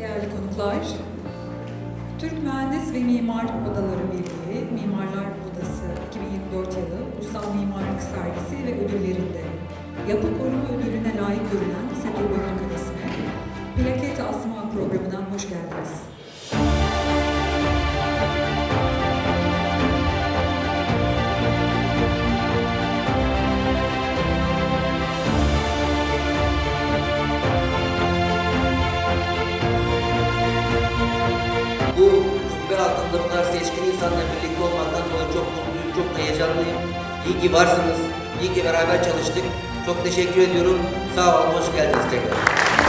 değerli konuklar. Türk Mühendis ve Mimar Odaları Birliği, Mimarlar Odası 2024 yılı Ulusal Mimarlık Sergisi ve ödüllerinde Yapı Koruma Ödülüne layık görülen Seto Bayır Kalesi'ne plaket asma programına hoş geldiniz. Bu kubbe altında bu kadar seçkin insanla birlikte olmaktan dolayı çok mutluyum, çok da heyecanlıyım. İyi ki varsınız, iyi ki beraber çalıştık. Çok teşekkür ediyorum. Sağ olun, hoş geldiniz tekrar.